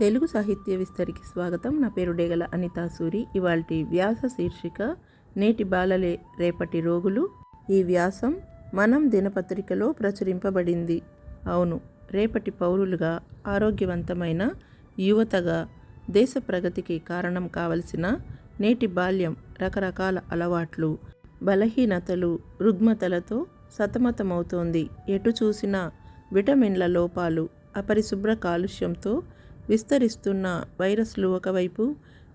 తెలుగు సాహిత్య విస్తరికి స్వాగతం. నా పేరు డేగల అనితా సూరి. ఇవాల్టి వ్యాస శీర్షిక నేటి బాలలే రేపటి రోగులు. ఈ వ్యాసం మనం దినపత్రికలో ప్రచురింపబడింది. అవును రేపటి పౌరులుగా ఆరోగ్యవంతమైన యువతగా దేశ ప్రగతికి కారణం కావలసిన నేటి బాల్యం రకరకాల అలవాట్లు బలహీనతలు రుగ్మతలతో సతమతమవుతోంది. ఎటు చూసినా విటమిన్ల లోపాలు అపరిశుభ్ర కాలుష్యంతో విస్తరిస్తున్న వైరస్లు ఒకవైపు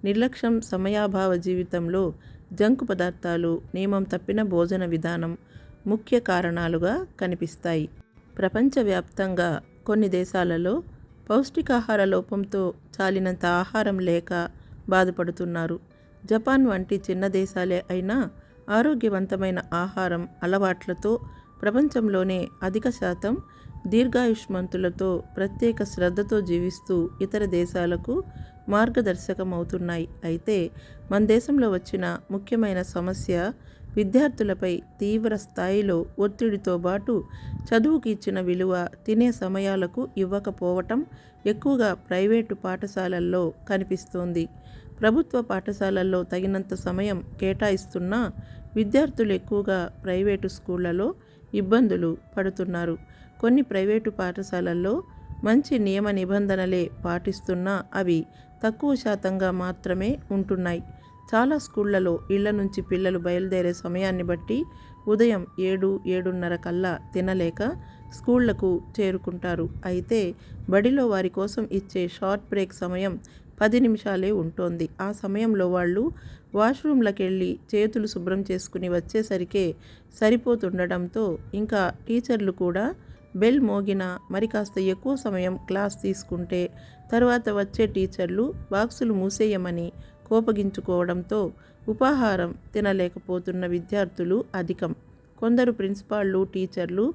నిర్లక్ష్యం సమయాభావ జీవితంలో జంక్ పదార్థాలు నియమం తప్పిన భోజన విధానం ముఖ్య కారణాలుగా కనిపిస్తాయి. ప్రపంచవ్యాప్తంగా కొన్ని దేశాలలో పౌష్టికాహార లోపంతో చాలినంత ఆహారం లేక బాధపడుతున్నారు. జపాన్ వంటి చిన్న దేశాలే అయినా ఆరోగ్యవంతమైన ఆహారం అలవాట్లతో ప్రపంచంలోనే అధిక శాతం దీర్ఘాయుష్మంతులతో ప్రత్యేక శ్రద్ధతో జీవిస్తూ ఇతర దేశాలకు మార్గదర్శకం అవుతున్నాయి అయితే మన దేశంలో వచ్చిన ముఖ్యమైన సమస్య విద్యార్థులపై తీవ్ర స్థాయిలో ఒత్తిడితో పాటు చదువుకి ఇచ్చిన విలువ తినే సమయాలకు ఇవ్వకపోవటం ఎక్కువగా ప్రైవేటు పాఠశాలల్లో కనిపిస్తోంది. ప్రభుత్వ పాఠశాలల్లో తగినంత సమయం కేటాయిస్తున్నా విద్యార్థులు ఎక్కువగా ప్రైవేటు స్కూళ్ళలో ఇబ్బందులు పడుతున్నారు. కొన్ని ప్రైవేటు పాఠశాలల్లో మంచి నియమ నిబంధనలే పాటిస్తున్నా అవి తక్కువ శాతంగా మాత్రమే ఉంటున్నాయి. చాలా స్కూళ్ళలో ఇళ్ళ నుంచి పిల్లలు బయలుదేరే సమయాన్ని బట్టి ఉదయం ఏడు ఏడున్నర కల్లా తినలేక స్కూళ్ళకు చేరుకుంటారు. అయితే బడిలో వారి కోసం ఇచ్చే షార్ట్ బ్రేక్ సమయం పది నిమిషాలే ఉంటోంది. ఆ సమయంలో వాళ్ళు వాష్రూమ్లకు వెళ్ళి చేతులు శుభ్రం చేసుకుని వచ్చేసరికే సరిపోతుండడంతో ఇంకా టీచర్లు కూడా బెల్ మోగిన మరి కాస్త ఎక్కువ సమయం క్లాస్ తీసుకుంటే తర్వాత వచ్చే టీచర్లు బాక్సులు మూసేయమని కోపగించుకోవడంతో ఉపాహారం తినలేకపోతున్న విద్యార్థులు అధికం. కొందరు ప్రిన్సిపాళ్ళు టీచర్లు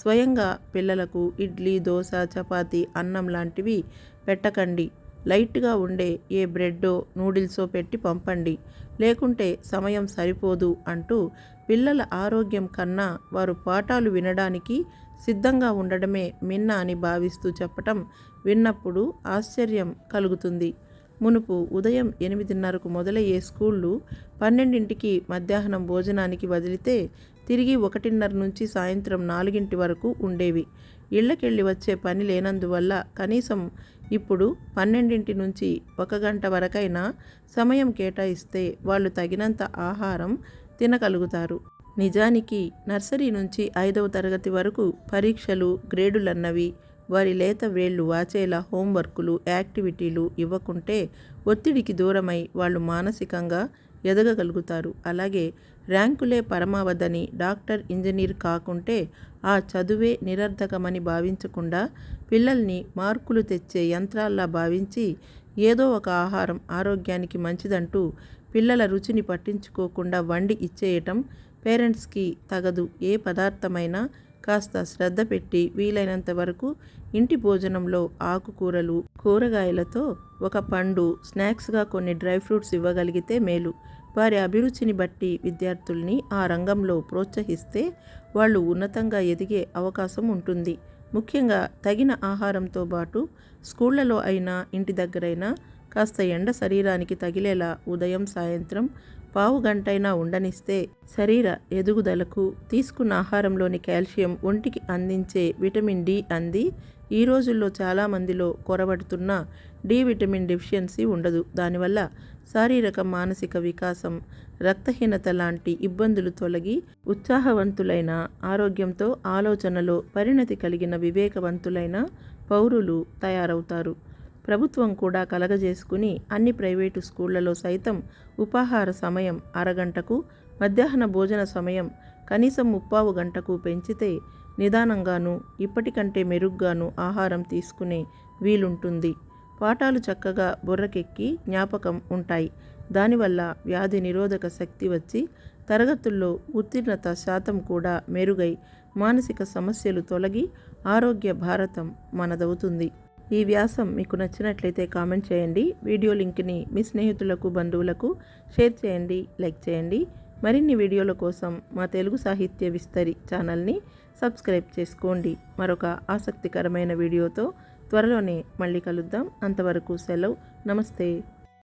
స్వయంగా పిల్లలకు ఇడ్లీ దోశ చపాతీ అన్నం లాంటివి పెట్టకండి. లైట్గా ఉండే ఏ బ్రెడ్డో నూడిల్సో పెట్టి పంపండి. లేకుంటే సమయం సరిపోదు అంటూ పిల్లల ఆరోగ్యం కన్నా వారు పాఠాలు వినడానికి సిద్ధంగా ఉండడమే మిన్న అని భావిస్తూ చెప్పటం విన్నప్పుడు ఆశ్చర్యం కలుగుతుంది. మునుపు ఉదయం ఎనిమిదిన్నరకు మొదలయ్యే స్కూళ్ళు పన్నెండింటికి మధ్యాహ్నం భోజనానికి వదిలితే తిరిగి ఒకటిన్నర నుంచి సాయంత్రం నాలుగింటి వరకు ఉండేవి. ఇళ్ళకెళ్ళి వచ్చే పని లేనందువల్ల కనీసం ఇప్పుడు పన్నెండింటి నుంచి ఒక గంట వరకైనా సమయం కేటాయిస్తే వాళ్ళు తగినంత ఆహారం తినగలుగుతారు. నిజానికి నర్సరీ నుంచి ఐదవ తరగతి వరకు పరీక్షలు గ్రేడులన్నవి వారి లేత వేళ్ళు వాచేలా హోంవర్కులు యాక్టివిటీలు ఇవ్వకుంటే ఒత్తిడికి దూరమై వాళ్ళు మానసికంగా ఎదగగలుగుతారు. అలాగే ర్యాంకులే పరమావధని డాక్టర్ ఇంజనీర్ కాకుంటే ఆ చదువే నిరర్ధకమని భావించకుండా పిల్లల్ని మార్కులు తెచ్చే యంత్రాల్లా భావించి ఏదో ఒక ఆహారం ఆరోగ్యానికి మంచిదంటూ పిల్లల రుచిని పట్టించుకోకుండా వండి ఇచ్చేయటం పేరెంట్స్కి తగదు. ఏ పదార్థమైనా కాస్త శ్రద్ధ పెట్టి వీలైనంత వరకు ఇంటి భోజనంలో ఆకుకూరలు కూరగాయలతో ఒక పండు స్నాక్స్గా కొన్ని డ్రై ఫ్రూట్స్ ఇవ్వగలిగితే మేలు. వారి అభిరుచిని బట్టి విద్యార్థుల్ని ఆ రంగంలో ప్రోత్సహిస్తే వాళ్ళు ఉన్నతంగా ఎదిగే అవకాశం ఉంటుంది. ముఖ్యంగా తగిన ఆహారంతో పాటు స్కూళ్ళలో అయినా ఇంటి దగ్గరైనా కాస్త ఎండ శరీరానికి తగిలేలా ఉదయం సాయంత్రం పావు గంటైనా ఉండనిస్తే శరీర ఎదుగుదలకు తీసుకున్న ఆహారంలోని కాల్షియం ఒంటికి అందించే విటమిన్ డి అంది. ఈ రోజుల్లో చాలామందిలో కొరబడుతున్న డి విటమిన్ డెఫిషియన్సీ ఉండదు. దానివల్ల శారీరక మానసిక వికాసం రక్తహీనత లాంటి ఇబ్బందులు తొలగి ఉత్సాహవంతులైన ఆరోగ్యంతో ఆలోచనలో పరిణతి కలిగిన వివేకవంతులైన పౌరులు తయారవుతారు. ప్రభుత్వం కూడా కలగజేసుకుని అన్ని ప్రైవేటు స్కూళ్ళలో సైతం ఉపాహార సమయం అరగంటకు మధ్యాహ్న భోజన సమయం కనీసం ముప్పావు గంటకు పెంచితే నిదానంగాను ఇప్పటికంటే మెరుగ్గాను ఆహారం తీసుకునే వీలుంటుంది. పాఠాలు చక్కగా బుర్రకెక్కి జ్ఞాపకం ఉంటాయి. దానివల్ల వ్యాధి నిరోధక శక్తి వచ్చి తరగతుల్లో ఉత్తీర్ణత శాతం కూడా మెరుగై మానసిక సమస్యలు తొలగి ఆరోగ్య భారతం మనదవుతుంది. ఈ వ్యాసం మీకు నచ్చినట్లయితే కామెంట్ చేయండి. వీడియో లింక్ని మీ స్నేహితులకు బంధువులకు షేర్ చేయండి లైక్ చేయండి. మరిన్ని వీడియోల కోసం మా తెలుగు సాహిత్య విస్తరి ఛానల్ని సబ్స్క్రైబ్ చేసుకోండి. మరొక ఆసక్తికరమైన వీడియోతో త్వరలోనే మళ్ళీ కలుద్దాం. అంతవరకు సెలవు. నమస్తే.